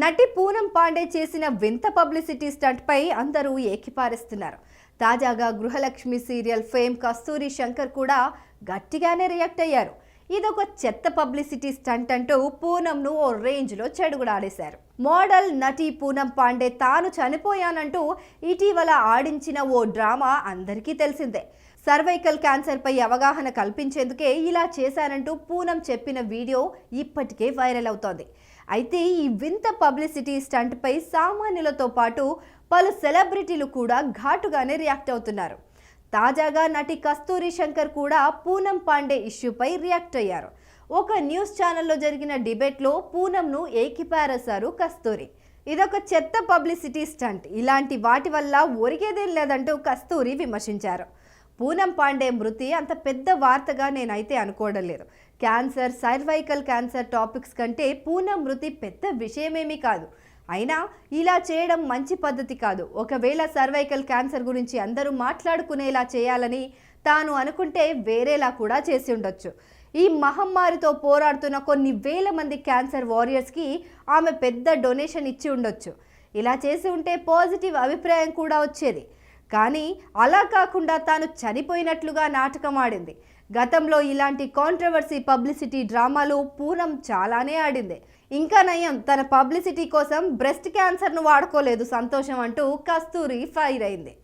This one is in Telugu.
నటి పూనం పాండే చేసిన వింత పబ్లిసిటీ స్టంట్పై అందరూ ఏకిపారేస్తున్నారు. తాజాగా గృహలక్ష్మి సీరియల్ ఫేమ్ కస్తూరి శంకర్ కూడా గట్టిగానే రియాక్ట్ అయ్యారు. ఇదొక చెత్త పబ్లిసిటీ స్టంట్ అంటూ పూనంను ఓ రేంజ్లో చెడుగుడాడేశారు మోడల్ నటి పూనం పాండే తాను చనిపోయానంటూ ఇటీవల ఆడించిన ఓ డ్రామా అందరికీ తెలిసిందే. సర్వైకల్ క్యాన్సర్పై అవగాహన కల్పించేందుకే ఇలా చేశానంటూ పూనం చెప్పిన వీడియో ఇప్పటికే వైరల్ అవుతోంది. అయితే ఈ వింత పబ్లిసిటీ స్టంట్పై సామాన్యులతో పాటు పలు సెలబ్రిటీలు కూడా ఘాటుగానే రియాక్ట్ అవుతున్నారు. తాజాగా నటి కస్తూరి శంకర్ కూడా పూనం పాండే ఇష్యూపై రియాక్ట్ అయ్యారు. ఒక న్యూస్ ఛానల్లో జరిగిన డిబేట్లో పూనంను ఏకిపారేశారు కస్తూరి. ఇదొక చెత్త పబ్లిసిటీ స్టంట్. ఇలాంటి వాటి వల్ల ఒరిగేదేం లేదంటూ కస్తూరి విమర్శించారు. పూనం పాండే మృతి అంత పెద్ద వార్తగా నేనైతే అనుకోవడం లేదు క్యాన్సర్ సర్వైకల్ క్యాన్సర్ టాపిక్స్ కంటే పూనం మృతి పెద్ద విషయమేమీ కాదు. అయినా ఇలా చేయడం మంచి పద్ధతి కాదు. ఒకవేళ సర్వైకల్ క్యాన్సర్ గురించి అందరూ మాట్లాడుకునేలా చేయాలని తాను అనుకుంటే వేరేలా కూడా చేసి ఉండొచ్చు. ఈ మహమ్మారితో పోరాడుతున్న కొన్ని వేల మంది క్యాన్సర్ వారియర్స్కి ఆమె పెద్ద డొనేషన్ ఇచ్చి ఉండొచ్చు. ఇలా చేసి ఉంటే పాజిటివ్ అభిప్రాయం కూడా వచ్చేది. కానీ అలా కాకుండా తాను చనిపోయినట్లుగా నాటకం ఆడింది. గతంలో ఇలాంటి కాంట్రవర్సీ పబ్లిసిటీ డ్రామాలు పూనం చాలానే ఆడింది. ఇంకా నయం తన పబ్లిసిటీ కోసం బ్రెస్ట్ క్యాన్సర్ను వాడుకోలేదు సంతోషం అంటూ కస్తూరి ఫైర్ అయింది.